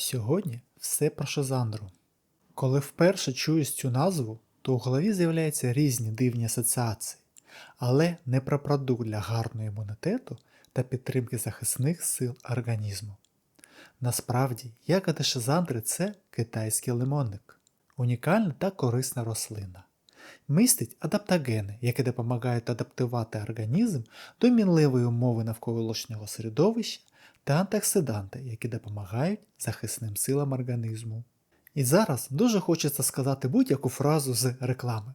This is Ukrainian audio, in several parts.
Сьогодні все про шизандру. Коли вперше чуєш цю назву, то у голові з'являються різні дивні асоціації, але не про продукт для гарного імунітету та підтримки захисних сил організму. Насправді, ягоди шизандри це китайський лимонник, унікальна та корисна рослина. Містить адаптогени, які допомагають адаптувати організм до мінливої умови навколишнього середовища та антиоксиданти, які допомагають захисним силам організму. І зараз дуже хочеться сказати будь-яку фразу з реклами.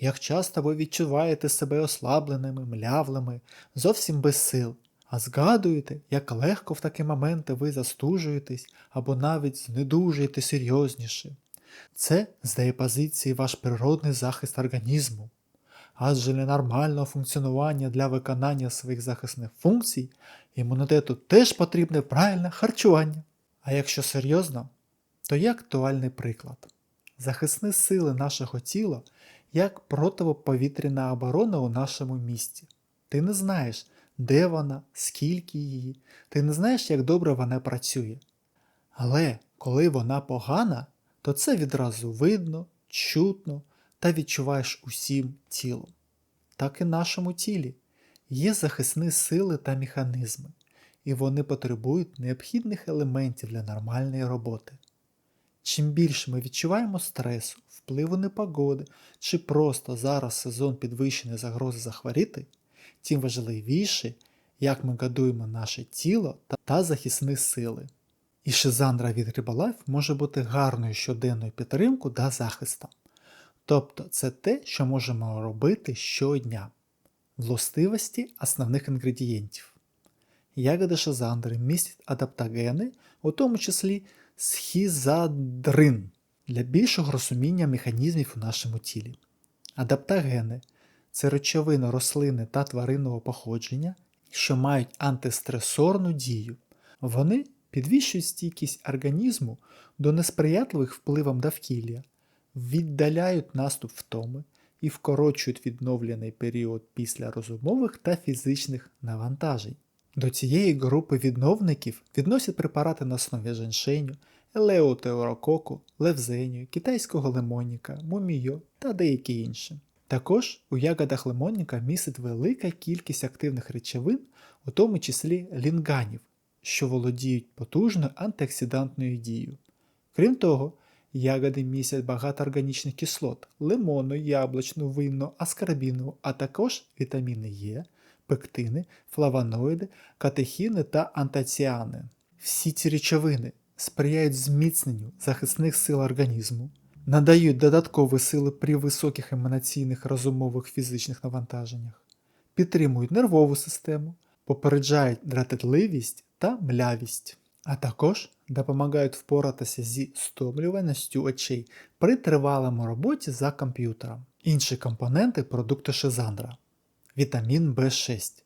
Як часто ви відчуваєте себе ослабленими, млявлими, зовсім без сил, а згадуєте, як легко в такі моменти ви застужуєтесь або навіть знедужуєте серйозніше. Це здає позиції ваш природний захист організму. Адже для нормального функціонування для виконання своїх захисних функцій імунітету теж потрібне правильне харчування. А якщо серйозно, то є актуальний приклад. Захисні сили нашого тіла як противоповітряна оборона у нашому місті. Ти не знаєш, де вона, скільки її, ти не знаєш, як добре вона працює. Але коли вона погана, то це відразу видно, чутно та відчуваєш усім тілом. Так і нашому тілі є захисні сили та механізми, і вони потребують необхідних елементів для нормальної роботи. Чим більше ми відчуваємо стресу, впливу непогоди чи просто зараз сезон підвищеної загрози захворіти, тим важливіше, як ми годуємо наше тіло та- захисні сили. І шизандра від Herbalife може бути гарною щоденною підтримкою та захистом. Тобто це те, що можемо робити щодня. Властивості основних інгредієнтів. Ягоди шизандри містять адаптогени, у тому числі схізадрин, для більшого розуміння механізмів у нашому тілі. Адаптогени це речовини рослини та тваринного походження, що мають антистресорну дію. Вони підвищують стійкість організму до несприятливих впливам довкілля, віддаляють наступ втоми і вкорочують відновлений період після розумових та фізичних навантажень. До цієї групи відновників відносять препарати на основі женшеню, елеутерококу, левзенію, китайського лимонніка, мумійо та деякі інші. Також у ягодах лимонніка містить велика кількість активних речовин, у тому числі лінганів, що володіють потужною антиоксидантною дією. Крім того, ягоди містять багато органічних кислот лимонну, яблучну, винну, аскарбінову, а також вітаміни Е, пектини, флавоноїди, катехіни та антоціани. Всі ці речовини сприяють зміцненню захисних сил організму, надають додаткові сили при високих еманаційних розумових фізичних навантаженнях, підтримують нервову систему, попереджають дратетливість та млявість, а також допомагають впоратися зі стомлюваністю очей при тривалому роботі за комп'ютером. Інші компоненти продукту шизандра. Вітамін В6.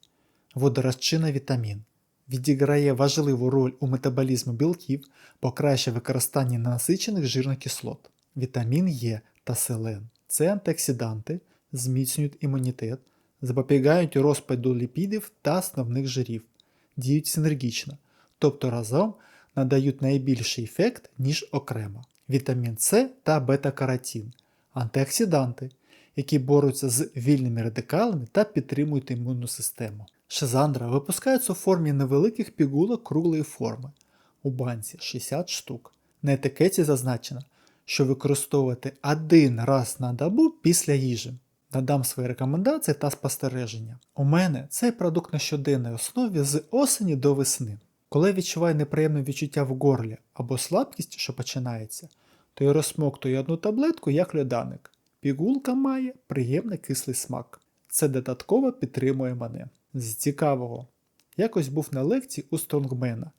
Водорозчинний вітамін. Відіграє важливу роль у метаболізмі білків, покращує використання ненасичених жирних кислот. Вітамін Е та селен. Це антиоксиданти, зміцнюють імунітет, запобігають розпаду ліпідів та основних жирів, діють синергічно, тобто разом надають найбільший ефект, ніж окремо. Вітамін С та бета-каротин антиоксиданти, які борються з вільними радикалами та підтримують імунну систему. Шизандра випускається у формі невеликих пігулок круглої форми у банці 60 штук. На етикеті зазначено, що використовувати один раз на добу після їжі. Надам свої рекомендації та спостереження. У мене цей продукт на щоденній основі з осені до весни. Коли відчуваю неприємне відчуття в горлі або слабкість, що починається, то я розсмоктую одну таблетку як льоданик. Пігулка має приємний кислий смак. Це додатково підтримує мене. З цікавого. Якось був на лекції у Стронгмена,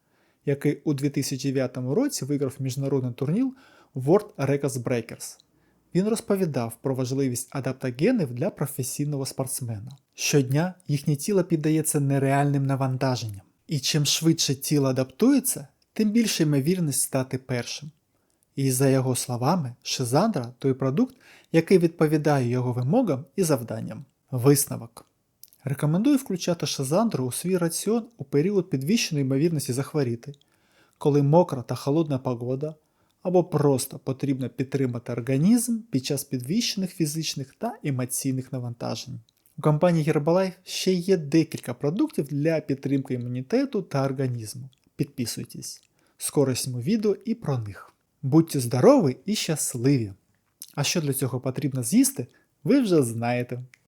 який у 2009 році виграв міжнародний турнір World Records Breakers. Він розповідав про важливість адаптогенів для професійного спортсмена. Щодня їхнє тіло піддається нереальним навантаженням, і чим швидше тіло адаптується, тим більша ймовірність стати першим. І за його словами, шизандра той продукт, який відповідає його вимогам і завданням. Висновок. Рекомендую включати шизандру у свій раціон у період підвищеної ймовірності захворіти, коли мокра та холодна погода, або просто потрібно підтримати організм під час підвищених фізичних та емоційних навантажень. У компанії Herbalife ще є декілька продуктів для підтримки імунітету та організму. Підписуйтесь. Скоро зніму відео і про них. Будьте здорові і щасливі! А що для цього потрібно з'їсти, ви вже знаєте.